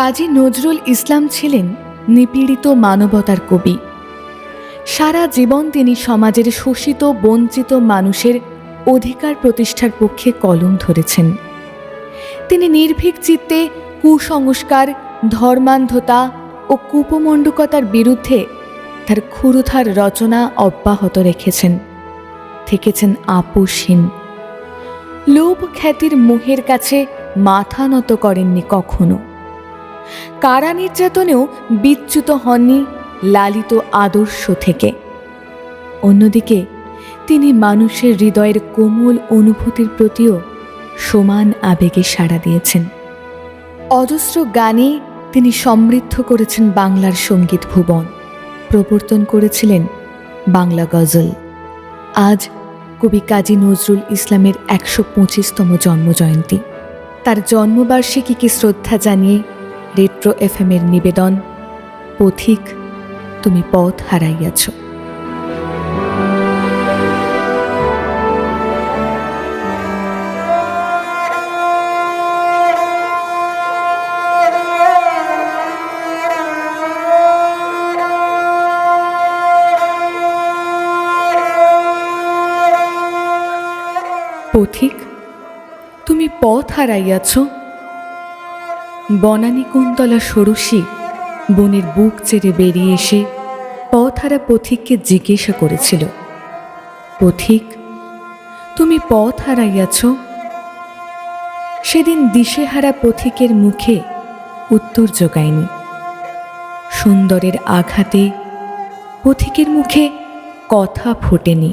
কাজী নজরুল ইসলাম ছিলেন নিপীড়িত মানবতার কবি। সারা জীবন তিনি সমাজের শোষিত, বঞ্চিত মানুষের অধিকার প্রতিষ্ঠার পক্ষে কলম ধরেছেন। তিনি নির্ভীক চিত্তে কুসংস্কার, ধর্মান্ধতা ও কুপমণ্ডকতার বিরুদ্ধে তার ক্ষুরুধার রচনা অব্যাহত রেখেছেন। থেকেছেন আপোষহীন। লোভ খ্যাতির মোহের কাছে মাথা নত করেননি কখনো। কারা নির্যাতনেও বিচ্যুত হননি লালিত আদর্শ থেকে। অন্যদিকে তিনি মানুষের হৃদয়ের কোমল অনুভূতির প্রতিও সমান আবেগে সাড়া দিয়েছেন। অজস্র গানে তিনি সমৃদ্ধ করেছেন বাংলার সংগীত ভুবন। প্রবর্তন করেছিলেন বাংলা গজল। আজ কবি কাজী নজরুল ইসলামের একশো পঁচিশতম জন্মজয়ন্তী। তার জন্মবার্ষিকীকে শ্রদ্ধা জানিয়ে রেট্রো এফএমের নিবেদন। পথিক তুমি পথ হারাইয়াছ। পথিক তুমি পথ হারাইয়াছ। বনানী কুন্তলা ষোড়শী বনের বুক চেড়ে বেরিয়ে এসে পথহারা পথিককে জিজ্ঞাসা করেছিল, পথিক, তুমি পথ হারাইয়াছ? সেদিন দিশেহারা পথিকের মুখে উত্তর জোগায়নি। সুন্দরের আঘাতে পথিকের মুখে কথা ফোটেনি।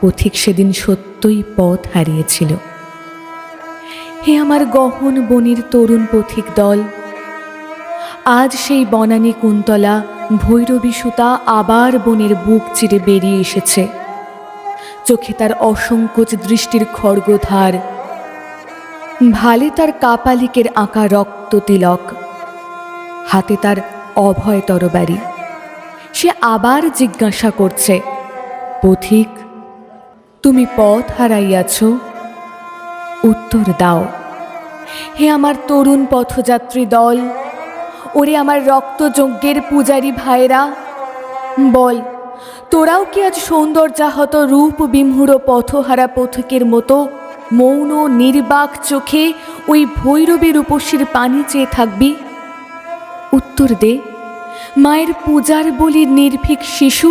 পথিক সেদিন সত্যই পথ হারিয়েছিল। হে আমার গহন বনির তরুণ পথিক দল। আজ সেই বনানী কুন্তলা ভৈরবী সুতা আবার বনের বুক চিরে বেরিয়ে এসেছে। চোখে তার অসংকোচ দৃষ্টির খড়গধার। ভালে তার কাপালিকের আঁকা রক্ত তিলক। হাতে তার অভয় তরবারি। সে আবার জিজ্ঞাসা করছে, পথিক, তুমি পথ হারাইয়াছ? উত্তর দাও। হে আমার তরুণ পথযাত্রী দল, ওরে আমার রক্তযজ্ঞের পূজারী ভাইরা বল, তোরাও কি আজ সৌন্দর্যাহত রূপ বিমূঢ় পথহারা পথিকের মতো মৌন নির্বাক চোখে ওই ভৈরবী রূপসীর পানি চেয়ে থাকবি? উত্তর দে, মায়ের পূজার বলি নির্ভীক শিশু।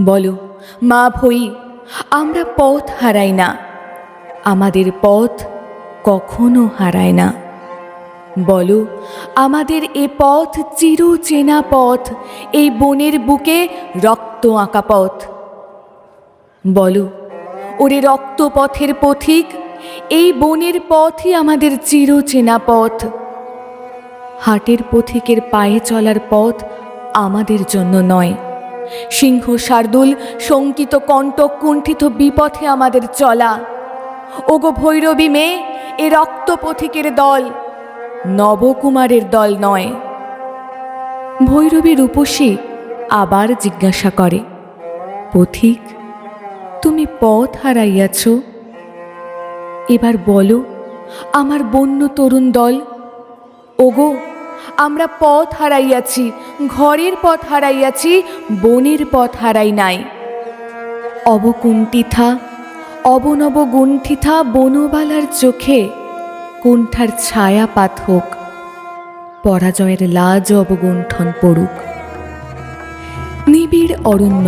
বলো, মা ভই, আমরা পথ হারাই না। আমাদের পথ কখনো হারায় না। বলো, আমাদের এ পথ চির চেনা পথ, এই বনের বুকে রক্ত আঁকা পথ। বলো, ওরে রক্ত পথের পথিক, এই বনের পথই আমাদের চির চেনা পথ। হাটের পথিকের পায়ে চলার পথ আমাদের জন্য নয়। সিংহ শার্দুল শঙ্কিত কণ্টক কুণ্ঠিত বিপথে আমাদের চলা। ওগো ভৈরবী মেয়ে, এ রক্ত পথিকের দল নবকুমারের দল নয়। ভৈরবী রূপসী আবার জিজ্ঞাসা করে, পথিক, তুমি পথ হারাইয়াছ? এবার বলো, আমার বন্য তরুণ দল, ওগো, আমরা পথ হারাইয়াছি, ঘরের পথ হারাইয়াছি, বনের পথ হারাই নাই। অবকুণ্ঠিথা অবনব গুণ্ঠিথা বনবালার চোখে, কুণ্ঠার ছায়া পাত হোক, পরাজয়ের লাজ অবগুণ্ঠন পড়ুক। নিবিড় অরণ্য,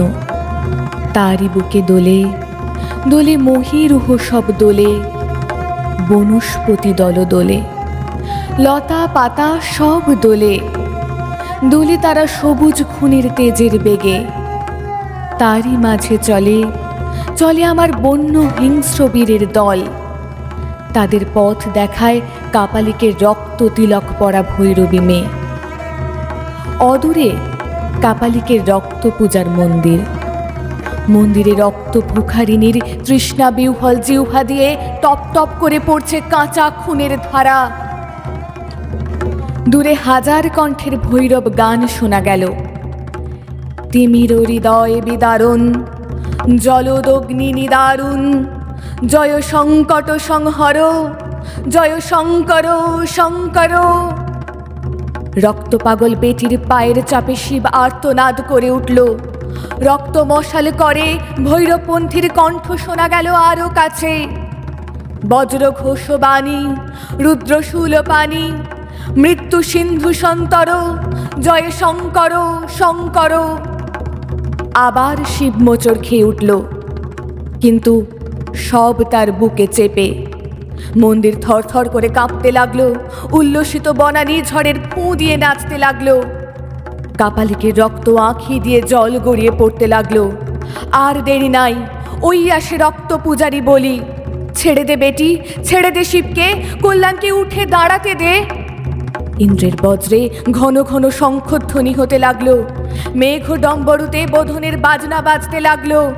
তারই বুকে দোলে দোলে মহিরুহ সব দোলে বনস্পতি দল দোলে, লতা পাতা সব দোলে দোলে তারা সবুজ খুনের তেজের বেগে, তারই মাঝে চলে চলে আমার বন্য হিংস্র বীরের দল। তাদের পথ দেখায় কাপালিকের রক্ত তিলক পরা ভৈরবী মেয়ে। অদূরে কাপালিকের রক্ত পূজার মন্দির। মন্দিরে রক্ত ভুখারিনীর তৃষ্ণা বিহল জিউহা দিয়ে টপ টপ করে পড়ছে কাঁচা খুনের ধারা। দূরে হাজার কণ্ঠের ভৈরব গান শোনা গেল। তিমির হৃদয় বিদারুণ। জলদগ্নি নিদারুণ জয় সংকট সংহর, জয় শঙ্কর শঙ্কর। রক্ত পাগল বেটির পায়ের চাপে শিব আর্তনাদ করে উঠল। রক্ত মশাল করে ভৈরবপন্থীর কণ্ঠ শোনা গেল আরও কাছে। বজ্র ঘোষ বাণী, রুদ্রশূল পানি মৃত্যু সিন্ধু সন্তর, জয় শঙ্কর শঙ্কর। আবার শিব মোচড় খেয়ে উঠল। কিন্তু সব তার বুকে চেপে। মন্দির থরথর করে কাঁপতে লাগল। উল্লসিত বনানী ঝড়ের ফুঁ দিয়ে নাচতে লাগল। কাপালিকে রক্ত আঁখি দিয়ে জল গড়িয়ে পড়তে লাগল। আর দেরি নাই, ওই আসে রক্ত পূজারি বলি। ছেড়ে দে বেটি, ছেড়ে দে শিবকে, কল্যাণকে উঠে দাঁড়াতে দে। ইন্দ্রের বজ্রে ঘন ঘন শঙ্খধ্বনি হতে লাগল। মেঘ ডম্বরুতে বোধনের বাজনা বাজতে লাগল।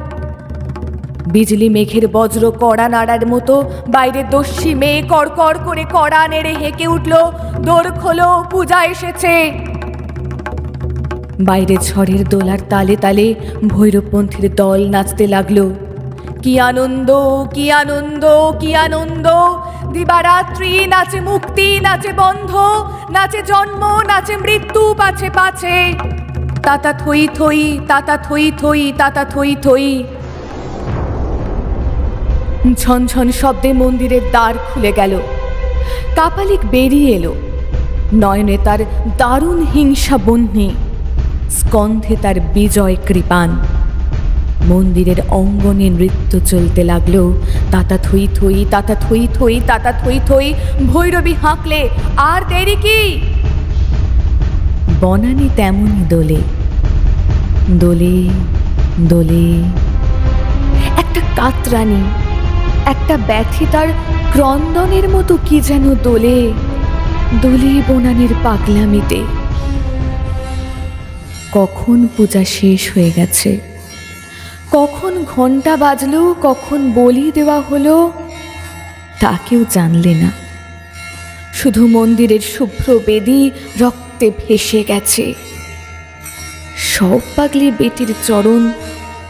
বিজলি মেঘের বজ্র কড়া নাড়ার মতো বাইরে দস্যি মেয়ে কড়কড় করে কড়া নেড়ে হেঁকে উঠল। দোর খোলো, পূজা এসেছে। বাইরে ঝড়ের দোলার তালে তালে ভৈরবপন্থীর দল নাচতে লাগল। কি আনন্দ কি আনন্দ কি আনন্দ? দিবারাত্রি নাচে মুক্তি, নাচে বন্ধ, নাচে জন্ম, নাচে মৃত্যু, পাছে পাছে। তাতা থই থই, তাতা থই থই, তাতা থই থই। ঝনঝন শব্দে মন্দিরের দ্বার খুলে গেল। কাপালিক বেরিয়ে এলো। নয়নে তার দারুণ হিংসা বন্যে স্কন্ধে তার বিজয় কৃপান। মন্দিরের অঙ্গনে নৃত্য চলতে লাগল। তাতা থই থই, তাতা থই থই, তাতা থই থই, ভৈরবী হাঁকলে আর দেরি কি? বনানি তেমনই দোলে। দোলে দোলে। একটা কাতরানি, একটা ব্যথি তার ক্রন্দনের মতো কি যেন দোলে। দোলে বনানির পাগলামিতে। কখন পূজা শেষ হয়ে গেছে? কখন ঘণ্টা বাজলো, কখন বলি দেওয়া হলো, তা কেউ জানলে না। শুধু মন্দিরের শুভ্র বেদি রক্তে ভেসে গেছে। সব পাগলি বেটির চরণ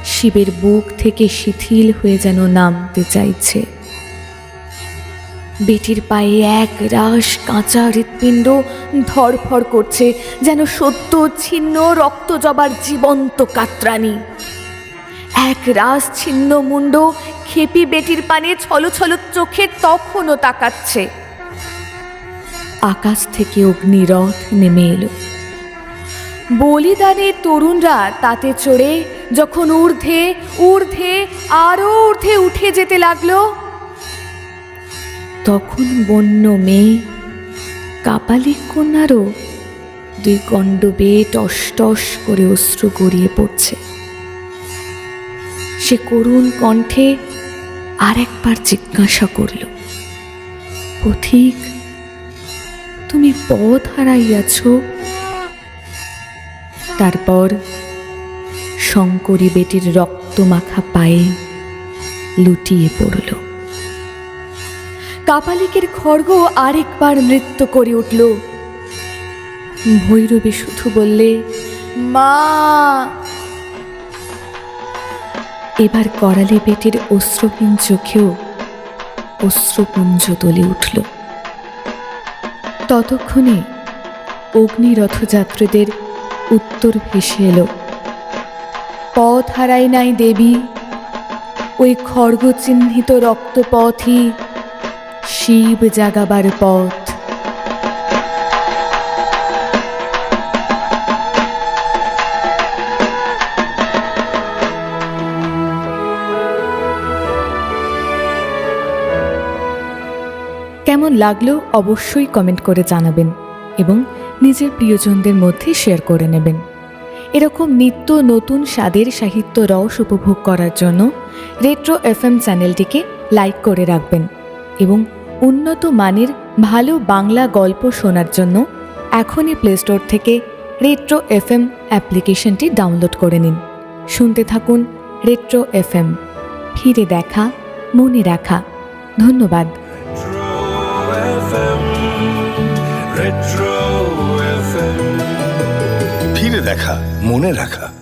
শিবের বুক থেকে শিথিল হয়ে যেন নামতে চাইছে। বেটির পায়ে এক রাস কাঁচা হৃৎপিণ্ড ধরফর করছে, যেন সত্য ছিন্ন রক্ত জবার জীবন্ত কাতরানি। এক রাস ছিন্ন মুন্ড খেপি বেটির পানে ছলছল চোখে তখনও তাকাচ্ছে। আকাশ থেকে অগ্নিরথ নেমে এলো। বলিদানের তরুণরা তাতে চড়ে যখন ঊর্ধ্বে ঊর্ধ্বে, আরও ঊর্ধ্বে উঠে যেতে লাগল, তখন বন্য মেয়ে কাপালিক কন্যারও দুই গণ্ড বেয়ে টস টস করে অশ্রু গড়িয়ে পড়ছে। সে করুণ কণ্ঠে আর একবার জিজ্ঞাসা করল, পথিক, তুমি পথ হারাইয়াছ? তারপর শঙ্করী বেটির রক্তমাখা পায়ে লুটিয়ে পড়ল। কাপালিকের খড়গ আরেকবার নৃত্য করে উঠল। ভৈরবী শুধু বললে, মা এবার করালি বেটির অশ্রুহীন চোখেও অশ্রুপুঞ্জ তোলে উঠল। ততক্ষণে অগ্নিরথযাত্রীদের উত্তর ভেসে এলো। পথ হারাই নাই দেবী, ওই খড়গ চিহ্নিত রক্তপথই শিব জাগাবার পথ। লাগল অবশ্যই কমেন্ট করে জানাবেন এবং নিজের প্রিয়জনদের মধ্যে শেয়ার করে নেবেন। এরকম নিত্য নতুন স্বাদের সাহিত্য রস উপভোগ করার জন্য রেট্রো এফএম চ্যানেলটিকে লাইক করে রাখবেন এবং উন্নত মানের ভালো বাংলা গল্প শোনার জন্য এখনই প্লে স্টোর থেকে রেট্রো এফএম অ্যাপ্লিকেশনটি ডাউনলোড করে নিন। শুনতে থাকুন রেট্রো এফএম ফিরে দেখা, মনে রাখা। ধন্যবাদ। ফিরে দেখা মনে রাখা।